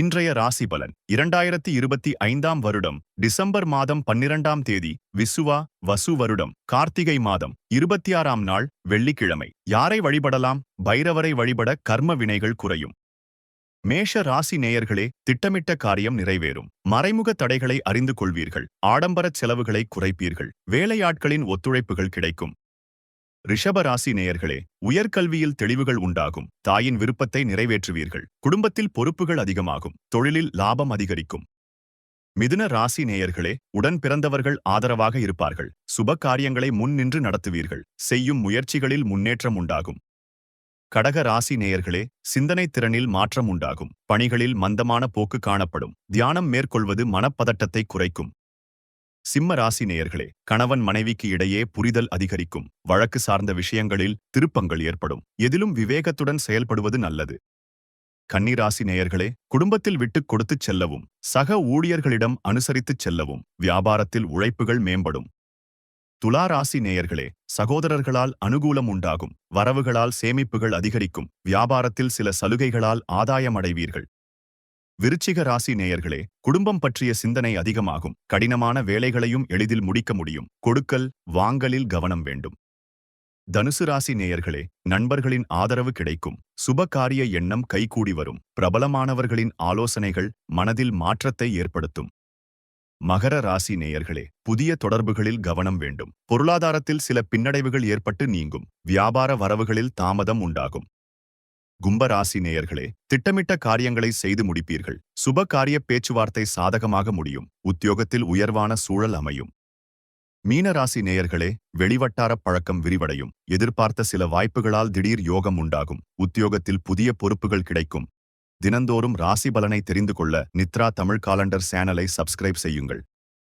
இன்றைய ராசி பலன். இரண்டாயிரத்தி இருபத்தி ஐந்தாம் வருடம் டிசம்பர் மாதம் பன்னிரண்டாம் தேதி விசுவா வசு வருடம் கார்த்திகை மாதம் இருபத்தி ஆறாம் நாள் வெள்ளிக்கிழமை. யாரை வழிபடலாம்? பைரவரை வழிபட கர்ம வினைகள் குறையும். மேஷ ராசி நேயர்களே திட்டமிட்ட காரியம் நிறைவேறும். மறைமுக தடைகளை அறிந்து கொள்வீர்கள். ஆடம்பரச் செலவுகளை குறைப்பீர்கள். வேலையாட்களின் ஒத்துழைப்புகள் கிடைக்கும். ரிஷபராசி நேயர்களே உயர்கல்வியில் தெளிவுகள் உண்டாகும். தாயின் விருப்பத்தை நிறைவேற்றுவீர்கள். குடும்பத்தில் பொறுப்புகள் அதிகமாகும். தொழிலில் லாபம் அதிகரிக்கும். மிதுன ராசி நேயர்களே உடன் பிறந்தவர்கள் ஆதரவாக இருப்பார்கள். சுப காரியங்களை முன் நின்று நடத்துவீர்கள். செய்யும் முயற்சிகளில் முன்னேற்றம் உண்டாகும். கடக ராசி நேயர்களே சிந்தனை திறனில் மாற்றம் உண்டாகும். பணிகளில் மந்தமான போக்கு காணப்படும். தியானம் மேற்கொள்வது மனப்பதட்டத்தை குறைக்கும். சிம்ம ராசி நேயர்களே கணவன் மனைவிக்கு இடையே புரிதல் அதிகரிக்கும். வழக்கு சார்ந்த விஷயங்களில் திருப்பங்கள் ஏற்படும். எதிலும் விவேகத்துடன் செயல்படுவது நல்லது. கன்னிராசி நேயர்களே குடும்பத்தில் விட்டுக் கொடுத்துச் செல்லவும் சக ஊழியர்களிடம் அனுசரித்துச் செல்லவும் வியாபாரத்தில் உழைப்புகள் மேம்படும். துலா ராசி நேயர்களே சகோதரர்களால் அனுகூலம் உண்டாகும் வரவுகளால் சேமிப்புகள் அதிகரிக்கும் வியாபாரத்தில் சில சலுகைகளால் ஆதாயமடைவீர்கள் விருச்சிக ராசி நேயர்களே குடும்பம் பற்றிய சிந்தனை அதிகமாகும். கடினமான வேலைகளையும் எளிதில் முடிக்க முடியும். கொடுக்கல் வாங்கலில் கவனம் வேண்டும். தனுசு ராசி நேயர்களே நண்பர்களின் ஆதரவு கிடைக்கும். சுப காரிய எண்ணம் கைகூடி வரும். பிரபலமானவர்களின் ஆலோசனைகள் மனதில் மாற்றத்தை ஏற்படுத்தும். மகர ராசி நேயர்களே புதிய தொடர்புகளில் கவனம் வேண்டும். பொருளாதாரத்தில் சில பின்னடைவுகள் ஏற்பட்டு நீங்கும். வியாபார வரவுகளில் தாமதம் உண்டாகும். கும்பராசி நேயர்களே திட்டமிட்ட காரியங்களை செய்து முடிப்பீர்கள். சுப காரிய பேச்சுவார்த்தை சாதகமாக முடியும். உத்தியோகத்தில் உயர்வான சூழல் அமையும். மீனராசி நேயர்களே வெளிவட்டாரப் பழக்கம் விரிவடையும். எதிர்பார்த்த சில வாய்ப்புகளால் திடீர் யோகம் உண்டாகும். உத்தியோகத்தில் புதிய பொறுப்புகள் கிடைக்கும். தினந்தோறும் ராசி பலனை தெரிந்து கொள்ள நித்ரா தமிழ் காலண்டர் சேனலை சப்ஸ்கிரைப் செய்யுங்கள்.